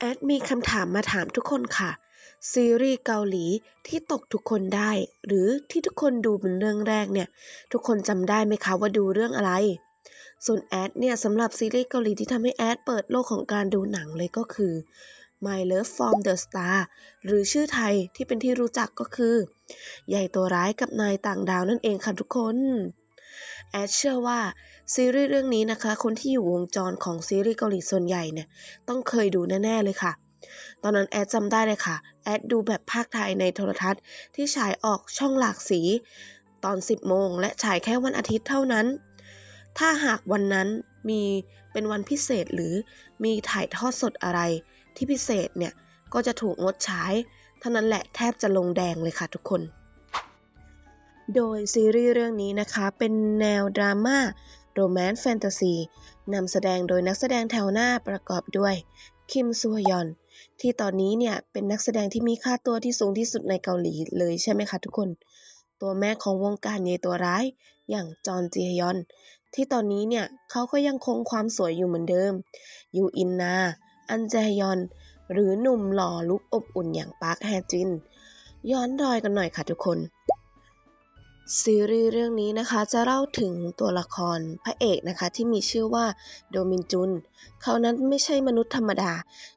แอดมีคำถามมาถามทุกคนค่ะ ซีรีส์เกาหลีที่ตกทุกคนได้ หรือที่ทุกคนดูเป็นเรื่องแรกเนี่ย ทุกคนจำได้ไหมคะว่าดูเรื่องอะไร ส่วนแอดเนี่ยสำหรับซีรีส์เกาหลีที่ทำให้แอดเปิดโลกของการดูหนังเลยก็คือ My Love from the Star หรือชื่อไทยที่เป็นที่รู้จักก็คือ ใหญ่ตัวร้ายกับนายต่างดาวนั่นเองค่ะทุกคน แอดเชื่อว่าซีรีส์เรื่องนี้นะคะ คนที่อยู่วงจรของซีรีส์เกาหลีส่วนใหญ่เนี่ย ต้องเคยดูแน่ ๆ เลยค่ะ ตอนนั้นแอดจำได้เลยค่ะ แอดดูแบบภาคไทยในโทรทัศน์ ที่ฉายออกช่องหลากสี ตอน 10 โมง และฉายแค่วันอาทิตย์เท่านั้น ถ้าหากวันนั้นมีเป็นวันพิเศษหรือมีถ่ายทอดสดอะไรที่พิเศษเนี่ยก็จะถูกงดฉายเท่านั้นแหละแทบจะลงแดงเลยค่ะทุกคน โดยซีรีส์เรื่องนี้นะคะ เป็นแนวดราม่าโรแมนต์แฟนตาซีนำแสดงโดยนักแสดงแถวหน้าประกอบด้วย คิมซัวยอน ที่ตอนนี้เนี่ยเป็นนักแสดงที่มีค่าตัวที่สูงที่สุดในเกาหลีเลยใช่ไหมคะทุกคน ตัวแม่ของวงการเยตัวร้ายอย่างจอนจีฮยอน ที่ตอนนี้เนี่ยเขาก็ยังคงความสวยอยู่เหมือนเดิม ยูอินนา อันแจฮยอน หรือหนุ่มหล่อลุกอบอุ่นอย่างปาร์คแฮจิน ย้อนรอยกันหน่อยค่ะทุกคน ซีรีส์เรื่องนี้นะคะจะเล่าถึงตัวละครพระเอกนะคะที่มีชื่อว่าโดมินจุน เขานั้นไม่ใช่มนุษย์ธรรมดา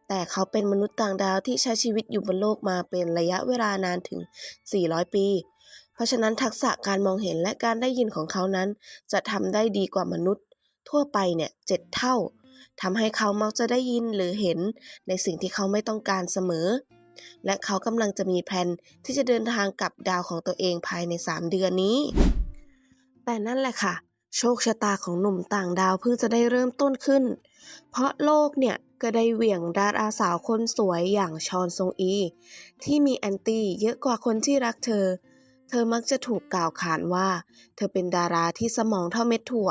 แต่เขาเป็นมนุษย์ต่างดาวที่ใช้ชีวิตอยู่บนโลกมาเป็นระยะเวลานานถึง 400 ปี เพราะฉะนั้นทักษะการมองเห็นและการได้ยินของเขานั้น จะทำได้ดีกว่ามนุษย์ ทั่วไปเนี่ยเจ็ดเท่าทำให้เขามักจะได้ยินหรือเห็นในสิ่งที่เขาไม่ต้องการเสมอ และเขากำลังจะมีแผนที่จะเดินทางกลับดาวของตัวเองภายใน 3 เดือนนี้ แต่นั่นแหละค่ะ โชคชะตาของหนุ่มต่างดาวเพิ่งจะได้เริ่มต้นขึ้น เพราะโลกเนี่ยก็ได้เหวี่ยงดาราสาวคนสวยอย่างชอนซงอี ที่มีแอนตี้เยอะกว่าคนที่รักเธอ เธอมักจะถูกกล่าวขานว่า เธอเป็นดาราที่สมองเท่าเม็ดถั่ว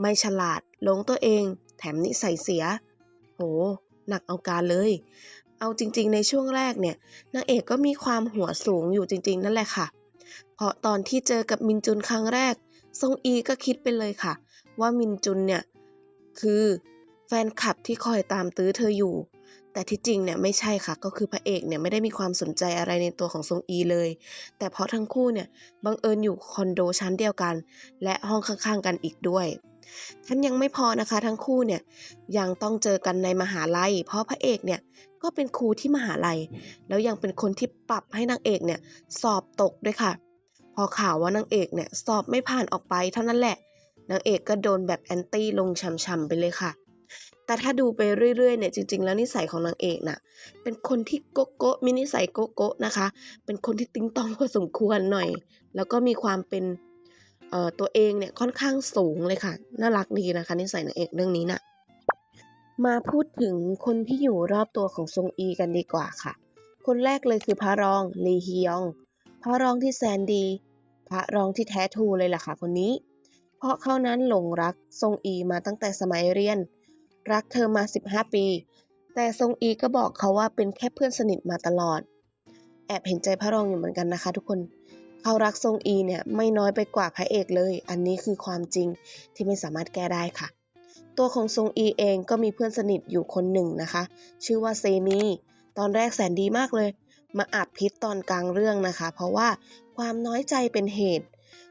ไม่ฉลาดหลงตัวเอง แถมนิสัยเสีย โห หนักเอาการเลย เอาจริง ๆ ในช่วงแรกเนี่ยนางเอกก็มีความหัวสูงอยู่จริง ๆ นั่นแหละค่ะ เพราะตอนที่เจอกับมินจุนครั้งแรกซงอีก็คิดไปเลยค่ะ ว่ามินจุนเนี่ยคือแฟนคลับที่คอยตามตื้อเธออยู่ แต่ที่จริงเนี่ยไม่ใช่ค่ะ ก็คือพระเอกเนี่ยไม่ได้มีความสนใจอะไรในตัวของซงอีเลย แต่เพราะทั้งคู่เนี่ยบังเอิญอยู่คอนโดชั้นเดียวกัน และห้องข้างๆกันอีกด้วย ท่านยังไม่พอนะคะทั้งคู่เนี่ยยังต้องเจอกันในมหาลัย เพราะพระเอกเนี่ยก็เป็นครูที่มหาลัย แล้วยังเป็นคนที่ปรับให้นางเอกเนี่ยสอบตกด้วยค่ะ พอข่าวว่านางเอกเนี่ยสอบไม่ผ่านออกไปเท่านั้นแหละนางเอกก็โดนแบบแอนตี้ลงช่ำๆไปเลยค่ะ แต่ถ้าดูไปเรื่อยๆเนี่ยจริง ๆ แล้วนิสัยของนางเอกน่ะ เป็นคนที่โกโก้มีนิสัยโกโก้นะคะ เป็นคนที่ติ้งต้องพอสมควรหน่อย แล้วก็มีความเป็นเอ่อ ตัวเองเนี่ยค่อนข้างสูงเลยค่ะ น่ารักดีนะคะนิสัยนางเอกเรื่องนี้น่ะมาพูดถึงคนที่อยู่รอบตัวของซงอีกันดีกว่าค่ะ คนแรกเลยคือพระรองลีฮยอง พระรองที่แสนดี พระรองที่แท้ทูเลยล่ะค่ะคนนี้ เพราะเขานั้นหลงรักซงอีมาตั้งแต่สมัยเรียน รักเธอมา 15 ปี แต่ซงอีก็บอกเขาว่าเป็นแค่เพื่อนสนิทมาตลอด แอบเห็นใจพระรองอยู่เหมือนกันนะคะ ทุกคน เขารักซงอีเนี่ยไม่น้อยไปกว่าพระเอกเลย อันนี้คือความจริงที่ไม่สามารถแก้ได้ค่ะ ตัวของซงอีเองก็มีเพื่อนสนิทอยู่คนหนึ่งนะคะ ชื่อว่าเซมี ตอนแรกแสนดีมากเลย มาอับพิษตอนกลางเรื่องนะคะ เพราะว่าความน้อยใจเป็นเหตุ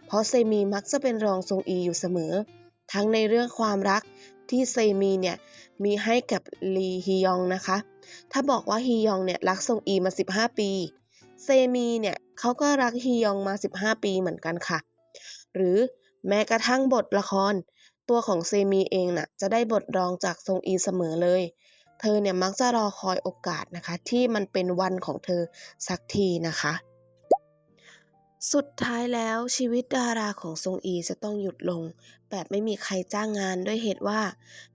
เพราะเซมีมักจะเป็นรองซงอีอยู่เสมอ ทั้งในเรื่องความรักที่เซมีเนี่ยมีให้กับลีฮียองนะคะ ถ้าบอกว่าฮียองเนี่ยรักซงอีมา 15 ปี เซมีเนี่ย เขาก็รักฮียองมา 15 ปีเหมือนกันค่ะ หรือแม้กระทั่งบทละคร ตัวของเซมีเองน่ะจะได้บทรองจากซงอีเสมอเลย เธอเนี่ยมักจะรอคอยโอกาสนะคะ ที่มันเป็นวันของเธอสักทีนะคะ สุดท้ายแล้วชีวิตดาราของซงอีจะต้องหยุดลง แบบไม่มีใครจ้างงานด้วยเหตุว่า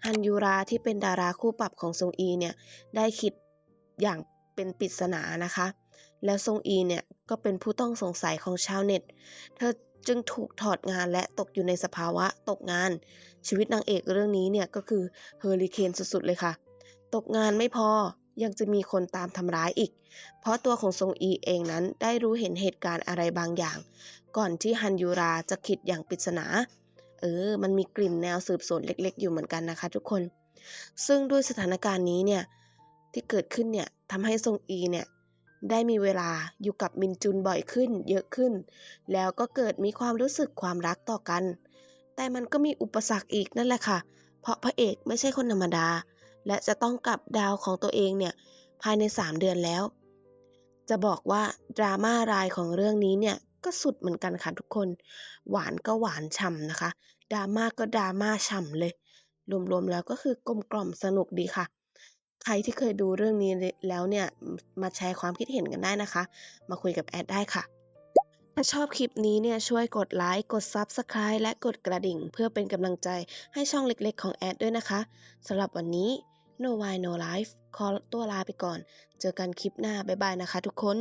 ฮันยูราที่เป็นดาราคู่ปรับของซงอีเนี่ยได้คิดอย่างเป็นปริศนานะคะ แล้วซงอีเนี่ยก็เป็นผู้ต้องสงสัยของชาวเน็ต เธอจึงถูกถอดงานและตกอยู่ในสภาวะตกงาน ชีวิตนางเอกเรื่องนี้เนี่ยก็คือเฮอริเคนสุดๆเลยค่ะ ตกงานไม่พอยังจะมีคนตามทำร้ายอีก เพราะตัวของซงอีเองนั้นได้รู้เห็นเหตุการณ์อะไรบางอย่าง ก่อนที่ฮันยูราจะคิดอย่างปริศนา เออ มันมีกลิ่นแนวสืบสวนเล็ก ๆ อยู่เหมือนกันนะคะ ทุกคน ซึ่งด้วยสถานการณ์นี้เนี่ยที่เกิดขึ้นเนี่ยทำให้ซงอีเนี่ย ได้มีเวลาอยู่กับมินจุนบ่อยขึ้นเยอะขึ้น แล้วก็เกิดมีความรู้สึกความรักต่อกัน แต่มันก็มีอุปสรรคอีกนั่นแหละค่ะ เพราะพระเอกไม่ใช่คนธรรมดา และจะต้องกลับดาวของตัวเองเนี่ยภายใน 3 เดือนแล้ว จะบอกว่าดราม่ารายของเรื่องนี้เนี่ยก็สุดเหมือนกันค่ะทุกคน หวานก็หวานฉ่ำนะคะดราม่าก็ดราม่าฉ่ำเลย รวมๆแล้วก็คือกลมกล่อมสนุกดีค่ะ ใครที่เคยดูเรื่องนี้แล้วเนี่ย มาแชร์ความคิดเห็นกันได้นะคะ มาคุยกับแอดได้ค่ะ ถ้าชอบคลิปนี้เนี่ยช่วยกดไลค์กด Subscribe และกดกระดิ่ง เพื่อเป็นกำลังใจให้ช่องเล็กๆ ของแอดด้วยนะคะสำหรับวันนี้ No Why No Life ขอตัวลาไปก่อน เจอกันคลิปหน้าบ๊ายบายนะคะทุกคน